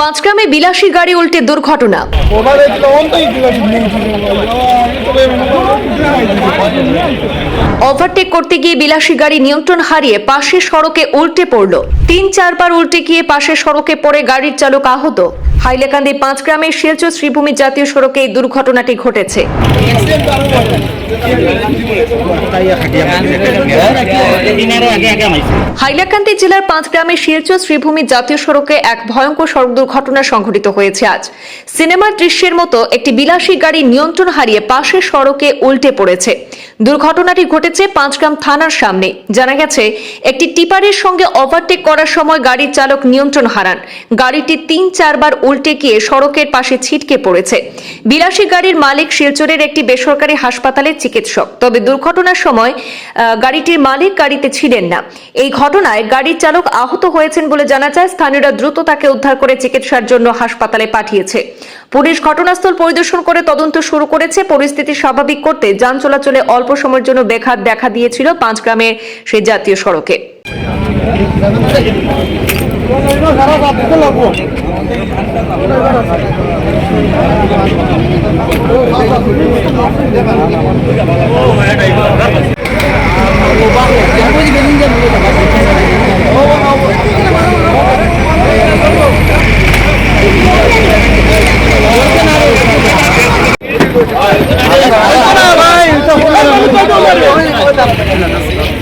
পাঁচগ্রামে বিলাসী গাড়ি উল্টে দুর্ঘটনা। ওভারটেক করতে গিয়ে বিলাসী গাড়ি নিয়ন্ত্রণ হারিয়ে পাশের সড়কে উল্টে পড়ল। তিন চারবার উল্টে গিয়ে পাশের সড়কে পড়ে গাড়ির চালক আহত। হাইলাকান্দি পাঁচগ্রামের শিলচর শ্রীভূমি জাতীয় সড়কে এই দুর্ঘটনাটি ঘটেছে। হাইলাকান্দি জেলার পাঁচগ্রামের শিলচর শ্রীভূমি জাতীয় সড়কে এক ভয়ঙ্কর সড়ক দুর্ঘটনা সংঘটিত হয়েছে আজ। সিনেমার দৃশ্যের মতো একটি বিলাসী গাড়ি নিয়ন্ত্রণ হারিয়ে পাশের সড়কে উল্টে পড়েছে। দুর্ঘটনাটি ঘটেছে পাঁচগ্রাম থানার সামনে। জানা গেছে, একটি টিপারের সঙ্গে ওভারটেক করার সময় গাড়ির চালক নিয়ন্ত্রণ হারান। গাড়িটি তিন, চারবার উল্টে গিয়ে সড়কের পাশে ছিটকে পড়েছে। বিলাসী গাড়ির মালিক শিলচরের একটি বেসরকারি হাসপাতালের চিকিৎসক। তবে দুর্ঘটনার সময় গাড়িটির মালিক গাড়িতে ছিলেন না। এই ঘটনায় গাড়ির চালক আহত হয়েছেন বলে জানা যায়, স্থানীয়রা দ্রুত তাকে উদ্ধার করে চিকিৎসার জন্য হাসপাতালে পাঠিয়েছে। পুলিশ ঘটনাস্থল পরিদর্শন করে তদন্ত শুরু করেছে। পরিস্থিতি স্বাভাবিক করতে যান চলাচলে অল্প সময়ের জন্য বেঘাত দেখা দিয়েছিল পাঁচগ্রামের সেই জাতীয় সড়কে। ভাই